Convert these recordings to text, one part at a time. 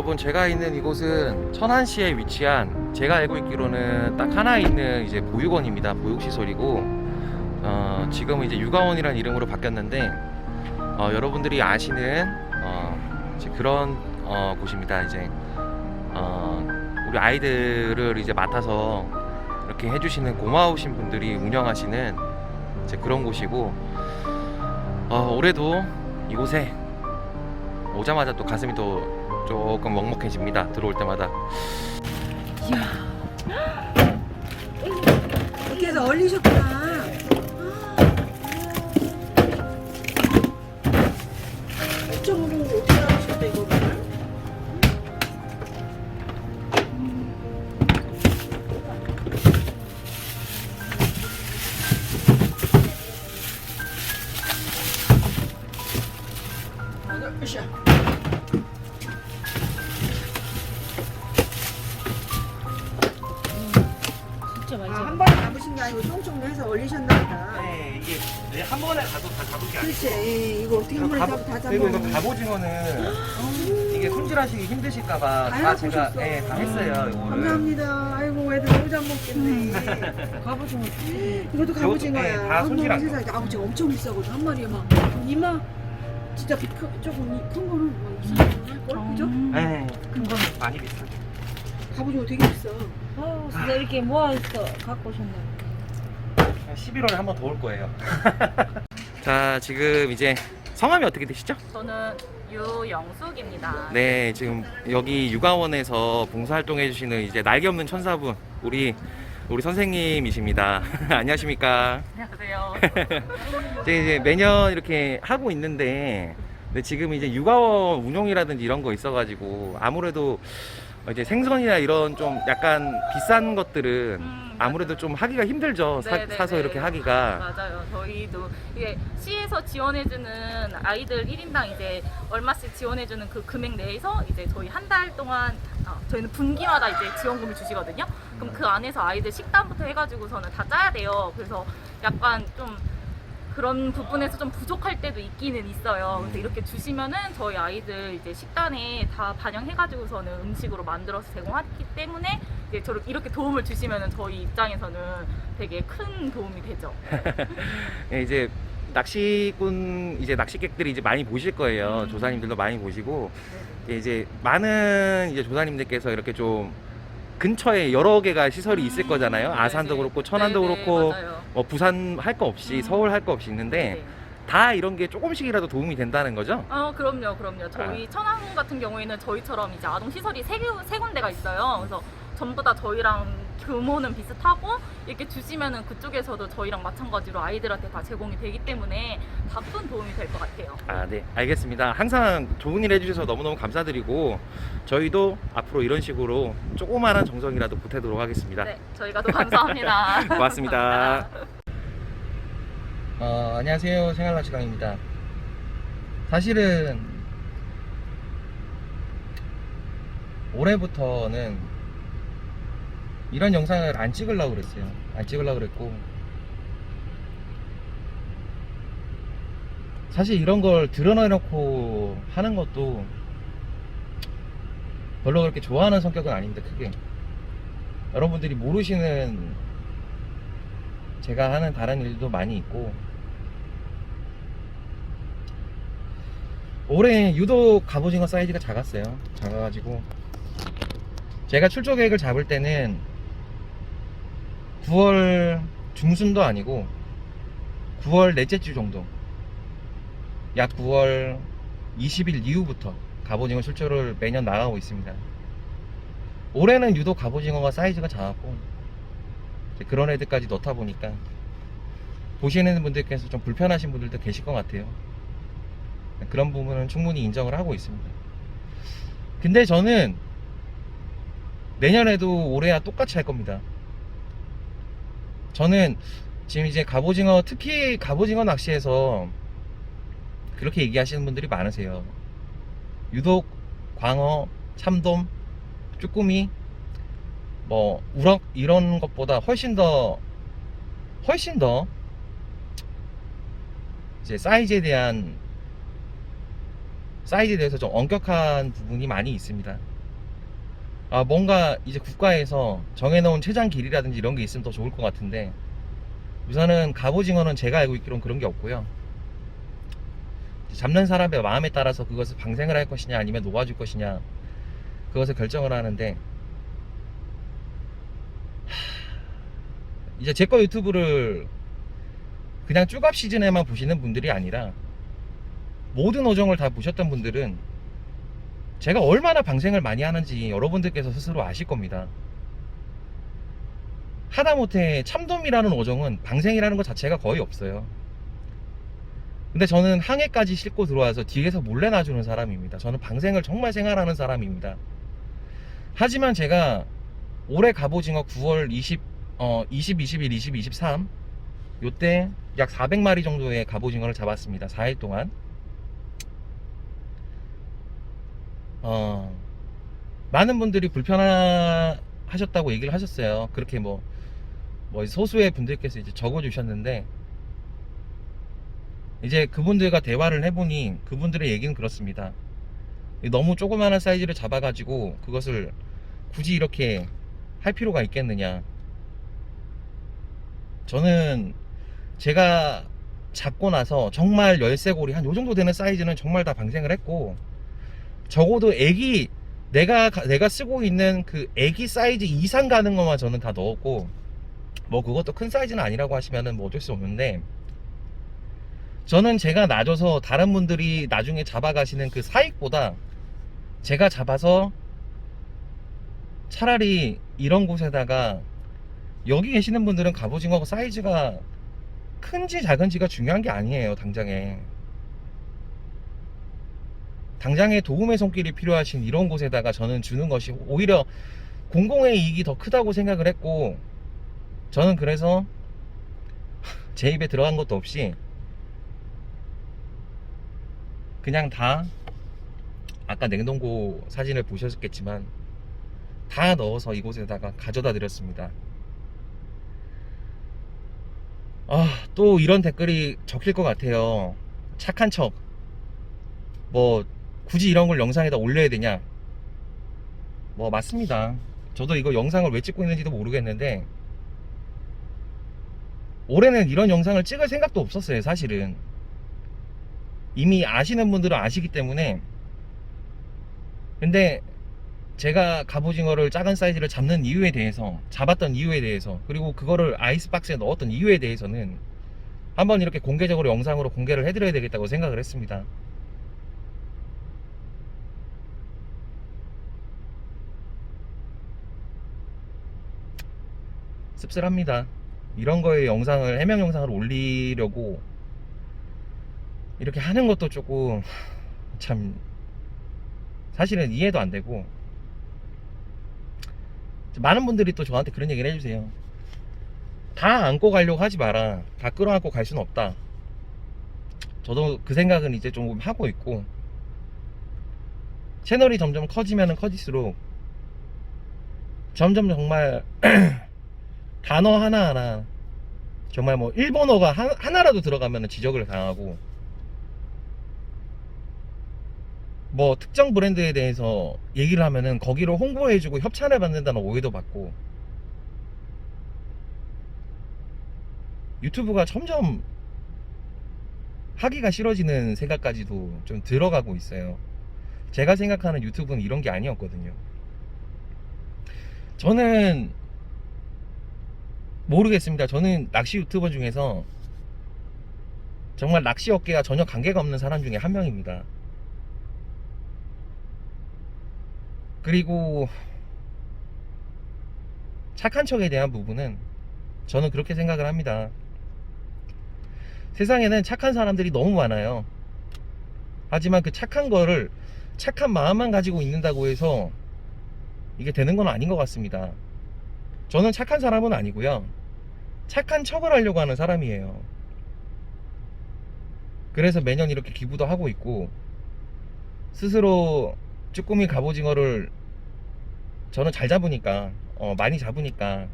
여러분 제가 있는 이곳은 천안시에 위치한 제가 알고 있기로는 딱 하나 있는 이제 보육원입니다. 보육시설이고 어, 지금은 이제 육아원이라는 이름으로 바뀌었는데 어, 여러분들이 아시는 어, 이제 그런 어, 곳입니다. 이제 어, 우리 아이들을 이제 맡아서 이렇게 해주시는 고마우신 분들이 운영하시는 이제 그런 곳이고 어, 올해도 이곳에 오자마자 또 가슴이 또 조금 먹먹해집니다. 들어올 때마다. 이렇게 해서 얼리셨구나. 그렇지. 예, 이거 어떻게 한 번에 잡, 다 잡아. 그리고 이거 갑오징어는 이게 손질하시기 힘드실까봐 다다 제가. 예, 다 했어요. 이거를. 감사합니다. 아이고 애들 너무 잘 먹겠네. 갑오징어. 이것도 갑오징어야. 네, 다 손질 안 아우, 세상에 갑오징어 엄청 비싸거든 한 마리에 막 이마 진짜 비- 크, 조금 이- 큰 거는 막 2만 원 그죠? 네, 큰 거는 많이 비싸죠. 갑오징어 되게 비싸. 아, 진짜 이렇게 모아서 갖고 오셨네. 11월에 한 번 더 올 거예요. 자, 지금 이제 성함이 어떻게 되시죠? 저는 유영숙입니다. 네, 지금 여기 육아원에서 봉사활동 해 주시는 이제 날개 없는 천사분 우리 우리 선생님이십니다. 안녕하십니까? 안녕하세요. 이제, 이제 매년 이렇게 하고 있는데 근데 지금 이제 육아원 운영이라든지 이런 거 있어가지고 아무래도 이제 생선이나 이런 좀 약간 비싼 것들은 음, 아무래도 좀 하기가 힘들죠. 사, 네네네. 사서 이렇게 하기가. 맞아요. 저희도 이게 시에서 지원해주는 아이들 1인당 이제 얼마씩 지원해주는 그 금액 내에서 이제 저희 한 달 동안 아, 저희는 분기마다 이제 지원금을 주시거든요. 그럼 그 안에서 아이들 식단부터 해가지고서는 다 짜야 돼요. 그래서 약간 좀 그런 부분에서 좀 부족할 때도 있기는 있어요. 근데 이렇게 주시면은 저희 아이들 이제 식단에 다 반영해가지고서는 음식으로 만들어서 제공하기 때문에 이제 저렇게 이렇게 도움을 주시면은 저희 입장에서는 되게 큰 도움이 되죠. 예, 이제 낚시꾼 이제 낚시객들이 이제 많이 보실 거예요. 음. 조사님들도 많이 보시고 예, 이제 많은 이제 조사님들께서 이렇게 좀 근처에 여러 개가 시설이 있을 거잖아요. 아산도 음. 네네. 그렇고 천안도 네네, 그렇고 맞아요. 뭐 부산 할 거 없이 음. 서울 할 거 없이 있는데 네네. 다 이런 게 조금씩이라도 도움이 된다는 거죠. 어, 그럼요, 그럼요. 저희 아. 천안 같은 경우에는 저희처럼 이제 아동 시설이 세, 개- 세 군데가 있어요. 그래서 전부 다 저희랑 규모는 비슷하고 이렇게 주시면은 그쪽에서도 저희랑 마찬가지로 아이들한테 다 제공이 되기 때문에 다 큰 도움이 될 것 같아요. 아, 네. 알겠습니다. 항상 좋은 일 해주셔서 너무너무 감사드리고 저희도 앞으로 이런 식으로 조그마한 정성이라도 보태도록 하겠습니다. 네, 저희가 더 감사합니다. 고맙습니다. 어, 안녕하세요. 생활낚시강입니다. 사실은 올해부터는 이런 영상을 안 찍으려고 그랬어요. 안 찍으려고 그랬고 사실 이런 걸 드러내놓고 하는 것도 별로 그렇게 좋아하는 성격은 아닙니다. 크게 여러분들이 모르시는 제가 하는 다른 일도 많이 있고 올해 유독 갑오징어 사이즈가 작았어요 작아가지고 제가 출조 계획을 잡을 때는 9월 중순도 아니고 9월 넷째 주 정도 약 9월 20일 이후부터 갑오징어 출조를 매년 나가고 있습니다 올해는 유독 갑오징어가 사이즈가 작았고 그런 애들까지 넣다 보니까 보시는 분들께서 좀 불편하신 분들도 계실 것 같아요. 그런 부분은 충분히 인정을 하고 있습니다. 근데 저는 내년에도 올해와 똑같이 할 겁니다. 저는 지금 이제 갑오징어, 특히 갑오징어 낚시에서 그렇게 얘기하시는 분들이 많으세요. 유독 광어, 참돔, 쭈꾸미, 뭐 우럭 이런 것보다 훨씬 더 훨씬 더 이제 사이즈에 대한 사이즈에 대해서 좀 엄격한 부분이 많이 있습니다. 아 뭔가 이제 국가에서 정해놓은 최장 길이라든지 이런 게 있으면 더 좋을 것 같은데 우선은 갑오징어는 제가 알고 있기로는 그런 게 없고요. 잡는 사람의 마음에 따라서 그것을 방생을 할 것이냐 아니면 놓아줄 것이냐 그것을 결정을 하는데 하, 이제 제 거 유튜브를 그냥 쭈갑 시즌에만 보시는 분들이 아니라 모든 어종을 다 보셨던 분들은 제가 얼마나 방생을 많이 하는지 여러분들께서 스스로 아실 겁니다. 하다못해 참돔이라는 어종은 방생이라는 것 자체가 거의 없어요. 근데 저는 항해까지 싣고 들어와서 뒤에서 몰래 놔주는 사람입니다. 저는 방생을 정말 생활하는 사람입니다. 하지만 제가 올해 갑오징어 9월 20, 어, 20, 21, 20, 23 요때 약 400마리 정도의 갑오징어를 잡았습니다. 4일 동안. 어, 많은 분들이 불편하셨다고 얘기를 하셨어요. 그렇게 뭐, 뭐 소수의 분들께서 이제 적어주셨는데, 이제 그분들과 대화를 해보니 그분들의 얘기는 그렇습니다. 너무 조그마한 사이즈를 잡아가지고 그것을 굳이 이렇게 할 필요가 있겠느냐. 저는 제가 잡고 나서 정말 열쇠고리 한 요 정도 되는 사이즈는 정말 다 방생을 했고, 적어도 애기 내가 가- 내가 쓰고 있는 그 애기 사이즈 이상 가는 것만 저는 다 넣었고 뭐 그것도 큰 사이즈는 아니라고 하시면은 뭐 어쩔 수 없는데 저는 제가 놔줘서 다른 분들이 나중에 잡아가시는 그 사익보다 제가 잡아서 차라리 이런 곳에다가 여기 계시는 분들은 갑오징어 사이즈가 큰지 작은지가 중요한 게 아니에요 당장에 당장에 도움의 손길이 필요하신 이런 곳에다가 저는 주는 것이 오히려 공공의 이익이 더 크다고 생각을 했고 저는 그래서 제 입에 들어간 것도 없이 그냥 다 아까 냉동고 사진을 보셨겠지만 다 넣어서 이곳에다가 가져다 드렸습니다. 아, 또 이런 댓글이 적힐 것 같아요. 착한 척. 뭐, 굳이 이런 걸 영상에다 올려야 되냐? 뭐, 맞습니다. 저도 이거 영상을 왜 찍고 있는지도 모르겠는데, 올해는 이런 영상을 찍을 생각도 없었어요, 사실은. 이미 아시는 분들은 아시기 때문에. 근데, 제가 갑오징어를 작은 사이즈를 잡는 이유에 대해서, 잡았던 이유에 대해서, 그리고 그거를 아이스박스에 넣었던 이유에 대해서는 한번 이렇게 공개적으로 영상으로 공개를 해드려야 되겠다고 생각을 했습니다. 씁쓸합니다. 이런 거에 영상을 해명 영상을 올리려고 이렇게 하는 것도 조금 참 사실은 이해도 안 되고 많은 분들이 또 저한테 그런 얘기를 해주세요. 다 안고 가려고 하지 마라. 다 끌어안고 갈 수는 없다. 저도 그 생각은 이제 좀 하고 있고 채널이 점점 커지면 커질수록 점점 정말 단어 하나하나 정말 뭐 일본어가 하, 하나라도 들어가면 지적을 당하고 뭐 특정 브랜드에 대해서 얘기를 하면은 거기로 홍보해주고 협찬을 받는다는 오해도 받고 유튜브가 점점 하기가 싫어지는 생각까지도 좀 들어가고 있어요. 제가 생각하는 유튜브는 이런 게 아니었거든요. 저는 모르겠습니다. 저는 낚시 유튜버 중에서 정말 낚시 업계와 전혀 관계가 없는 사람 중에 한 명입니다. 그리고 착한 척에 대한 부분은 저는 그렇게 생각을 합니다. 세상에는 착한 사람들이 너무 많아요. 하지만 그 착한 거를 착한 마음만 가지고 있는다고 해서 이게 되는 건 아닌 것 같습니다. 저는 착한 사람은 아니고요. 착한 척을 하려고 하는 사람이에요. 그래서 매년 이렇게 기부도 하고 있고 스스로 쭈꾸미 갑오징어를 저는 잘 잡으니까 어, 많이 잡으니까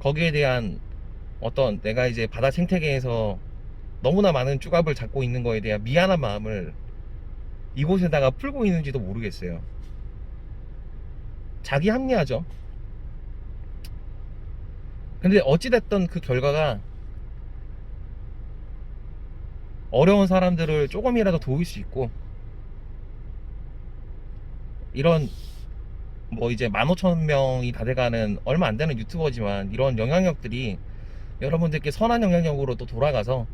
거기에 대한 어떤 내가 이제 바다 생태계에서 너무나 많은 쭈갑을 잡고 있는 거에 대한 미안한 마음을 이곳에다가 풀고 있는지도 모르겠어요. 자기 합리화죠. 근데 어찌됐든 그 결과가 어려운 사람들을 조금이라도 도울 수 있고 이런 뭐 이제 15,000명이 다 돼가는 얼마 안 되는 유튜버지만 이런 영향력들이 여러분들께 선한 영향력으로 또 돌아가서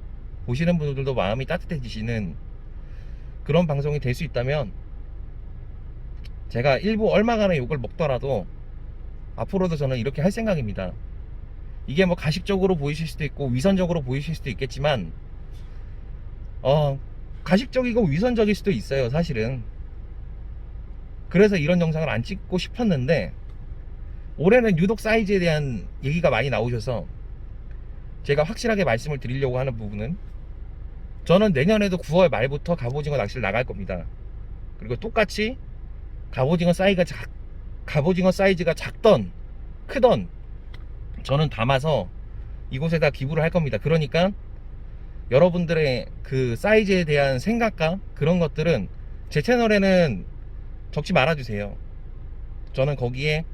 보시는 분들도 마음이 따뜻해지시는 그런 방송이 될 수 있다면 제가 일부 얼마간의 욕을 먹더라도 앞으로도 저는 이렇게 할 생각입니다. 이게 뭐 가식적으로 보이실 수도 있고 위선적으로 보이실 수도 있겠지만 어 가식적이고 위선적일 수도 있어요 사실은. 그래서 이런 영상을 안 찍고 싶었는데 올해는 유독 사이즈에 대한 얘기가 많이 나오셔서 제가 확실하게 말씀을 드리려고 하는 부분은 저는 내년에도 9월 말부터 갑오징어 낚시를 나갈 겁니다. 그리고 똑같이 갑오징어 사이즈가 작 갑오징어 사이즈가 작던 크던 저는 담아서 이곳에다 기부를 할 겁니다 그러니까 여러분들의 그 사이즈에 대한 생각과 그런 것들은 제 채널에는 적지 말아주세요. 저는 거기에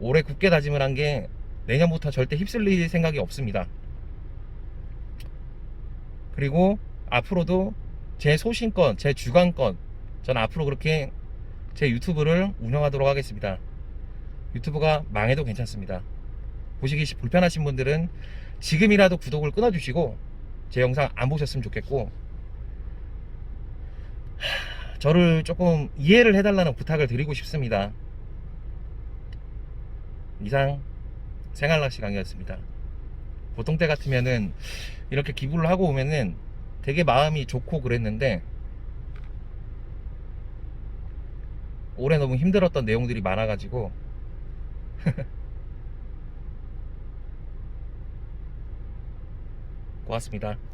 올해 굳게 다짐을 한 게 내년부터 절대 휩쓸릴 생각이 없습니다. 그리고 앞으로도 제 소신껏, 제 주관껏 저는 앞으로 그렇게 제 유튜브를 운영하도록 하겠습니다. 유튜브가 망해도 괜찮습니다. 보시기 불편하신 분들은 지금이라도 구독을 끊어주시고 제 영상 안 보셨으면 좋겠고 하, 저를 조금 이해를 해달라는 부탁을 드리고 싶습니다. 이상 생활낚시 강의였습니다. 보통 때 같으면은 이렇게 기부를 하고 오면은 되게 마음이 좋고 그랬는데 올해 너무 힘들었던 내용들이 많아가지고 고맙습니다.